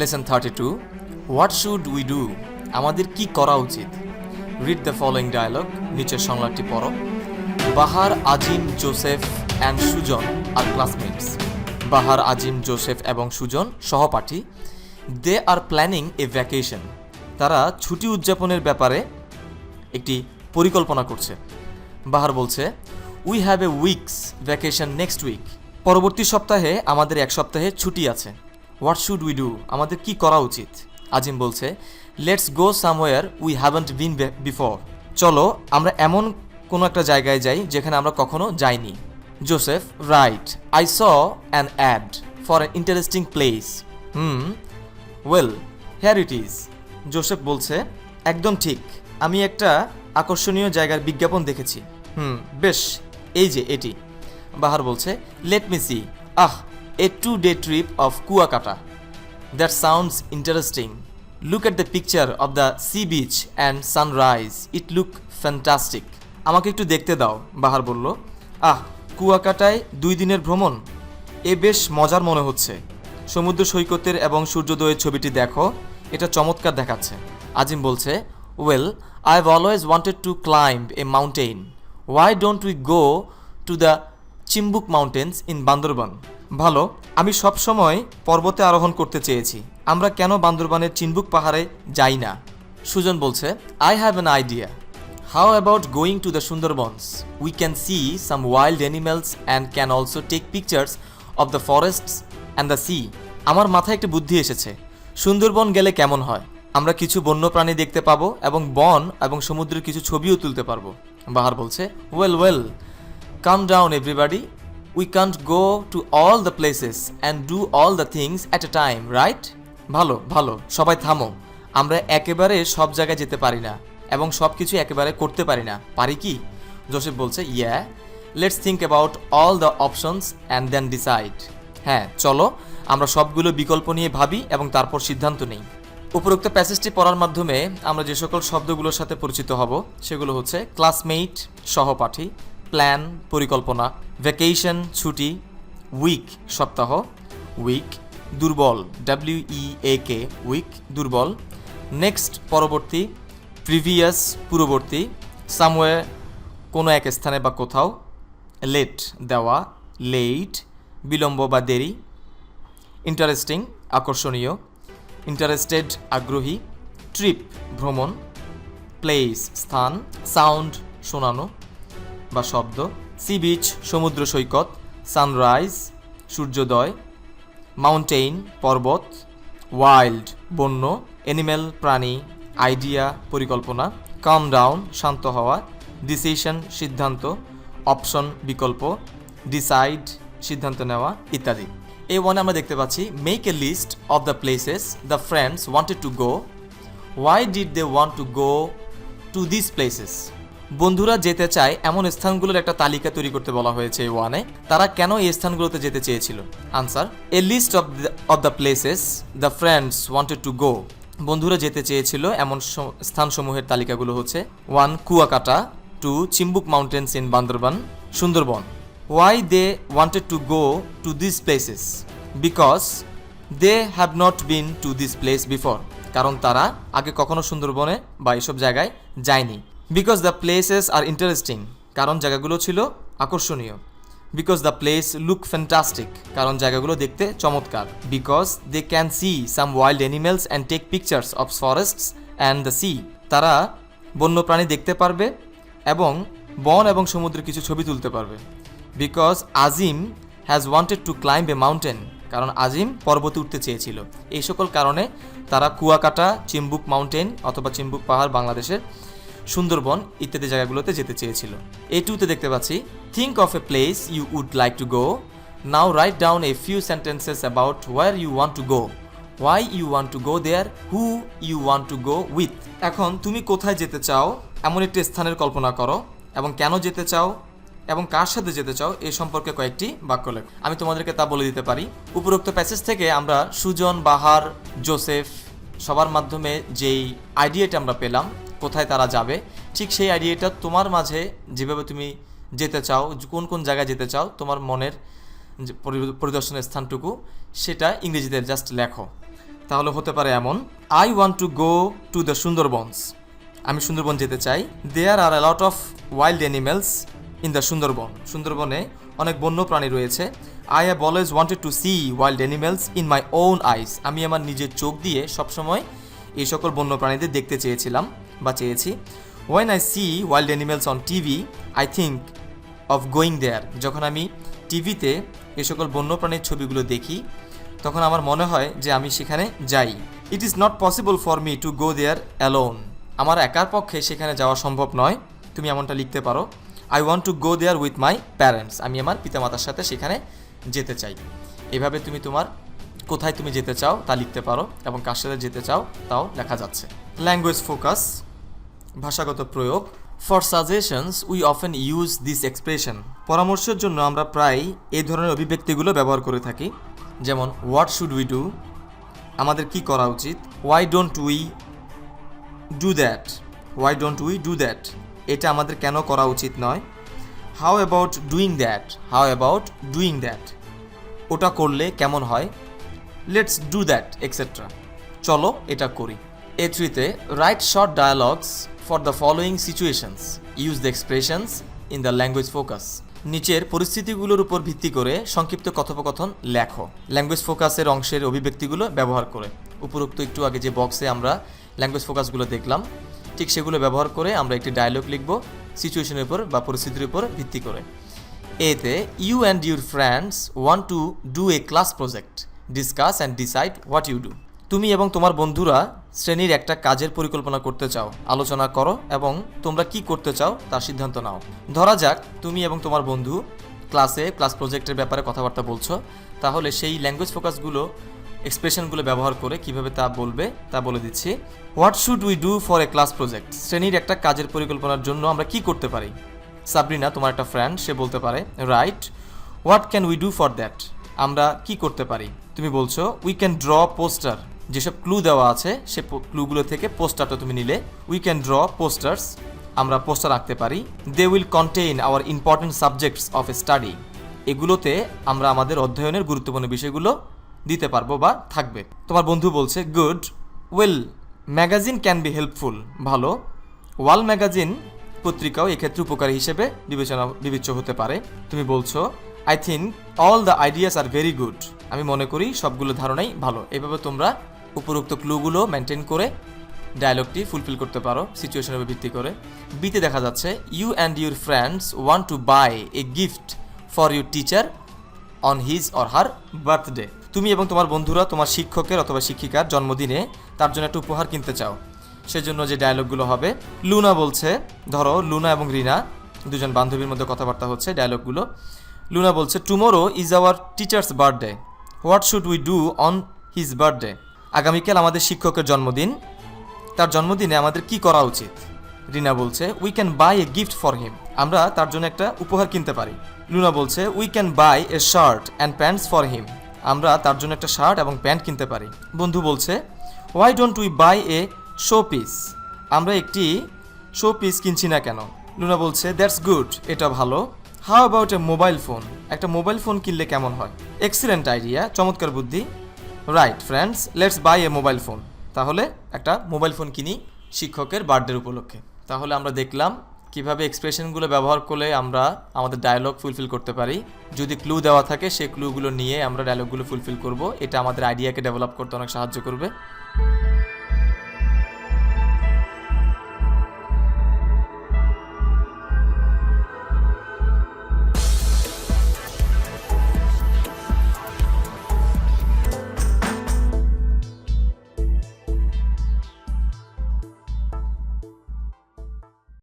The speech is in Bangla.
Lesson thirty two what should we do আমাদের কি করা উচিত? রিড দ্য ফলোয়িং ডায়ালগ নিচের সংলাপটি পড়ো। বাহার আজিম, জোসেফ অ্যান্ড সুজন আর ক্লাসমেটস বাহার আজিম, জোসেফ এবং সুজন সহপাঠী। দে আর প্ল্যানিং এ ভ্যাকেশন তারা ছুটি উদযাপনের ব্যাপারে একটি পরিকল্পনা করছে। বাহার বলছে we have a week's vacation next week পরবর্তী সপ্তাহে আমাদের এক সপ্তাহে ছুটি আছে। What should we do? আমাদের কি করা উচিত? আজিম বলছে let's go somewhere we haven't been before চলো, আমরা এমন কোনো একটা জায়গায় যাই যেখানে আমরা কখনো যাইনি। Joseph right I saw an ad for an interesting place hmm well here it is Joseph বলছে, একদম ঠিক। আমি একটা আকর্ষণীয় জায়গার বিজ্ঞাপন দেখেছি। হুম বেশ, এই যে এটি। বাহার বলছে let me see ah a two day trip of Kuakata that sounds interesting look at the picture of the sea beach and sunrise it look fantastic আমাকে একটু দেখতে দাও, বাহার বলল। আহ, কুয়াকাটায় দুই দিনের ভ্রমণ? এ বেশ মজার মনে হচ্ছে। সমুদ্র সৈকতের এবং সূর্যোদয়ের ছবিটি দেখো। এটা চমৎকার দেখাচ্ছে। আজিম বলছে well I have always wanted to climb a mountain why don't we go to the Chimbuk mountains in Bandarban ভালো, আমি সবসময় পর্বতে আরোহণ করতে চেয়েছি। আমরা কেন বান্দরবানের চিনবুক পাহাড়ে যাই না? সুজন বলছে I have an idea how about going to the Sundarbans we can see some wild animals and can also take pictures of the forests and the sea আমার মাথায় একটা বুদ্ধি এসেছে। সুন্দরবন গেলে কেমন হয়? আমরা কিছু বন্যপ্রাণী দেখতে পাবো এবং বন এবং সমুদ্রের কিছু ছবিও তুলতে পারব। বাহার বলছে well well calm down everybody we can't go to all the places and do all the things at a time right ভালো ভালো, সবাই থামো। আমরা একেবারে সব জায়গায় যেতে পারি না এবং সব কিছু একেবারে করতে পারি না। পারি কি? জোসেফ বলছে yeah let's think about all the options and then decide হ্যাঁ চলো, আমরা সবগুলো বিকল্প নিয়ে ভাবি এবং তারপর সিদ্ধান্ত নেই। উপরোক্ত প্যাসেজটি পড়ার মাধ্যমে আমরা যে সকল শব্দগুলোর সাথে পরিচিত হব, সেগুলো হচ্ছে ক্লাসমেট সহপাঠী প্ল্যান পরিকল্পনা ভ্যাকেশন ছুটি উইক সপ্তাহ উইক দুর্বল W E A K weak দুর্বল নেক্সট পরবর্তী প্রিভিয়াস পূর্ববর্তী সামওয়ে কোনো এক স্থানে বা কোথাও লেট দেওয়া লেট বিলম্ব বা দেরি ইন্টারেস্টিং আকর্ষণীয় ইন্টারেস্টেড আগ্রহী ট্রিপ ভ্রমণ প্লেস স্থান সাউন্ড শোনানো বা শব্দ। সি বিচ সমুদ্র সৈকত সানরাইজ সূর্যোদয় মাউন্টেইন পর্বত ওয়াইল্ড বন্য অ্যানিম্যাল প্রাণী আইডিয়া পরিকল্পনা কাম ডাউন শান্ত হওয়া ডিসিশন সিদ্ধান্ত অপশন বিকল্প ডিসাইড সিদ্ধান্ত নেওয়া ইত্যাদি। এই ওয়ানে আমরা দেখতে পাচ্ছি make a list of the places the friends wanted to go why did they want to go to this places বন্ধুরা যেতে চায়, এমন স্থানগুলোর একটা তালিকা তৈরি করতে বলা হয়েছে ওয়ানে। তারা কেন এই স্থানগুলোতে যেতে চেয়েছিল? Answer a list of of the places the friends wanted to go বন্ধুরা যেতে চেয়েছিল, এমন স্থানসমূহের তালিকাগুলো হচ্ছে one Kuakata two Chimbuk mountains in Bandarban, Sundarban. Why they wanted to go to this places because they have not been to this place before কারণ তারা আগে কখনো সুন্দরবনে বা এসব জায়গায় যায়নি। Because the places are interesting কারণ জায়গাগুলো ছিল আকর্ষণীয়। Because the place look fantastic কারণ জায়গাগুলো দেখতে চমৎকার। Because they can see some wild animals and take pictures of forests and the sea তারা বন্যপ্রাণী দেখতে পারবে এবং বন এবং সমুদ্রের কিছু ছবি তুলতে পারবে। Because Azim has wanted to climb a mountain কারণ আজিম পর্বতে উঠতে চেয়েছিল। এই সকল কারণে তারা কুয়াকাটা চিম্বুক মাউন্টেন অথবা চিম্বুক পাহাড় বাংলাদেশের সুন্দরবন ইত্যাদি জায়গাগুলোতে যেতে চেয়েছিল। এ টুতে দেখতে পাচ্ছি think of a place you would like to go now write down a few sentences about where you want to go why you want to go there who you want to go with এখন তুমি কোথায় যেতে চাও, এমন একটি স্থানের কল্পনা করো, এবং কেন যেতে চাও, এবং কার সাথে যেতে চাও, এ সম্পর্কে কয়েকটি বাক্য লেখ। আমি তোমাদেরকে তা বলে দিতে পারি। উপরোক্ত প্যাসেজ থেকে আমরা সুজন, বাহার, জোসেফ, সবার মাধ্যমে যেই আইডিয়াটা আমরা পেলাম কোথায় তারা যাবে, ঠিক সেই আইডিয়াটা তোমার মাঝে যেভাবে তুমি যেতে চাও, কোন কোন জায়গায় যেতে চাও, তোমার মনের যে পরি- পরিদর্শনের স্থানটুকু, সেটা ইংরেজিতে জাস্ট লেখো। তাহলে হতে পারে এমন I want to go to the Sundarbans আমি সুন্দরবন যেতে চাই। There are lot of wild animals in the Sundarban সুন্দরবনে অনেক বন্য প্রাণী রয়েছে। I have always wanted to see wild animals in my own eyes আমি আমার নিজের চোখ দিয়ে সবসময় এই সকল বন্য প্রাণীদের দেখতে চেয়েছিলাম। বা চেয়েছি when I see wild animals on TV I think of going there যখন আমি টিভিতে এ সকল বন্যপ্রাণীর ছবিগুলো দেখি, তখন আমার মনে হয় যে আমি সেখানে যাই। It is not possible for me to go there alone আমার একার পক্ষে সেখানে যাওয়া সম্ভব নয়। তুমি এমনটা লিখতে পারো। I want to go there with my parents আমি আমার পিতামাতার সাথে সেখানে যেতে চাই। এভাবে তুমি তোমার কোথায় তুমি যেতে চাও তা লিখতে পারো এবং কার সাথে যেতে চাও তাও লেখা যাচ্ছে। ল্যাঙ্গুয়েজ ফোকাস ভাষাগত প্রয়োগ। For suggestions we often use this expression পরামর্শের জন্য আমরা প্রায় এই ধরনের অভিব্যক্তিগুলো ব্যবহার করে থাকি। যেমন হোয়াট শুড উই ডু আমাদের কি করা উচিত? Why don't we do that why don't we do that এটা আমাদের কেন করা উচিত নয়। How about doing that how about doing that ওটা করলে কেমন হয়? লেটস ডু দ্যাট এক্সেট্রা চলো, এটা করি। এ থ্রিতে write short dialogues for the following situations use the expressions in the language focus নিচের পরিস্থিতিগুলোর উপর ভিত্তি করে সংক্ষিপ্ত কথোপকথন লেখো। ল্যাঙ্গুয়েজ ফোকাসের অংশের অভিব্যক্তিগুলো ব্যবহার করে। উপরোক্ত একটু আগে যে বক্সে আমরা ল্যাঙ্গুয়েজ ফোকাসগুলো দেখলাম, ঠিক সেগুলো ব্যবহার করে আমরা একটি ডায়লগ লিখব সিচুয়েশনের উপর বা পরিস্থিতির উপর ভিত্তি করে। এতে you and your friends want to do a class project discuss and decide what you do তুমি এবং তোমার বন্ধুরা শ্রেণির একটা কাজের পরিকল্পনা করতে চাও। আলোচনা করো এবং তোমরা কি করতে চাও তার সিদ্ধান্ত নাও। ধরা যাক, তুমি এবং তোমার বন্ধু ক্লাসে, ক্লাস প্রজেক্টের ব্যাপারে কথাবার্তা বলছো। তাহলে সেই ল্যাঙ্গুয়েজ ফোকাসগুলো এক্সপ্রেশনগুলো ব্যবহার করে কীভাবে তা বলবে, তা বলে দিচ্ছি। What should we do for a class project শ্রেণির একটা কাজের পরিকল্পনার জন্য আমরা কি করতে পারি? সাবরিনা, তোমার একটা ফ্রেন্ড সে বলতে পারে right what can we do for that আমরা কি করতে পারি? তুমি বলছো উই ক্যান ড্র পোস্টার যেসব ক্লু দেওয়া আছে, সে ক্লুগুলো থেকে পোস্টারটা তুমি নিলে। উই ক্যান ড্র পোস্টার্স আমরা পোস্টার আঁকতে পারি। They will contain our important subjects of study এগুলোতে আমরা আমাদের অধ্যয়নের গুরুত্বপূর্ণ বিষয়গুলো দিতে পারব বা থাকবে। তোমার বন্ধু বলছে good wall magazine can be helpful ভালো। ওয়াল ম্যাগাজিন পত্রিকাও এক্ষেত্রে উপকারী হিসেবে বিবেচনা, বিবেচ্য হতে পারে। তুমি বলছো I think all the ideas are very good আমি মনে করি সবগুলো ধারণাই ভালো। এভাবে তোমরা উপরোক্ত ক্লুগুলো মেনটেন করে ডায়লগটি ফুলফিল করতে পারো সিচুয়েশনের উপর ভিত্তি করে। বিতে দেখা যাচ্ছে you and your friends want to buy a gift for your teacher on his or her birthday তুমি এবং তোমার বন্ধুরা, তোমার শিক্ষকের অথবা শিক্ষিকার জন্মদিনে তার জন্য একটা উপহার কিনতে চাও। সেজন্য যে ডায়লগগুলো হবে, লুনা বলছে, ধরো, লুনা এবং রিনা, দুজন বান্ধবীর মধ্যে কথাবার্তা হচ্ছে ডায়লগগুলো লুনা বলছে tomorrow is our teacher's birthday what should we do on his birthday আগামীকাল আমাদের শিক্ষকের জন্মদিন। তার জন্মদিনে আমাদের কি করা উচিত? রিনা বলছে we can buy a gift for him আমরা তার জন্য একটা উপহার কিনতে পারি। লুনা বলছে we can buy a shirt and pants for him আমরা তার জন্য একটা শার্ট এবং প্যান্ট কিনতে পারি। বন্ধু বলছে why don't we buy a show piece আমরা একটি শো পিস কিনছি না কেন? লুনা বলছে দ্যাটস গুড এটা ভালো। How about a mobile phone একটা মোবাইল ফোন কিনলে কেমন হয়? এক্সিলেন্ট আইডিয়া চমৎকার বুদ্ধি। Right friends let's buy a mobile phone তাহলে একটা মোবাইল ফোন কিনি শিক্ষকের বার্থডের উপলক্ষে। তাহলে আমরা দেখলাম কীভাবে এক্সপ্রেশনগুলো ব্যবহার করলে আমরা আমাদের ডায়লগ ফুলফিল করতে পারি। যদি ক্লু দেওয়া থাকে, সেই ক্লুগুলো নিয়ে আমরা ডায়লগগুলো ফুলফিল করব। এটা আমাদের আইডিয়াকে ডেভেলপ করতে অনেক সাহায্য করবে।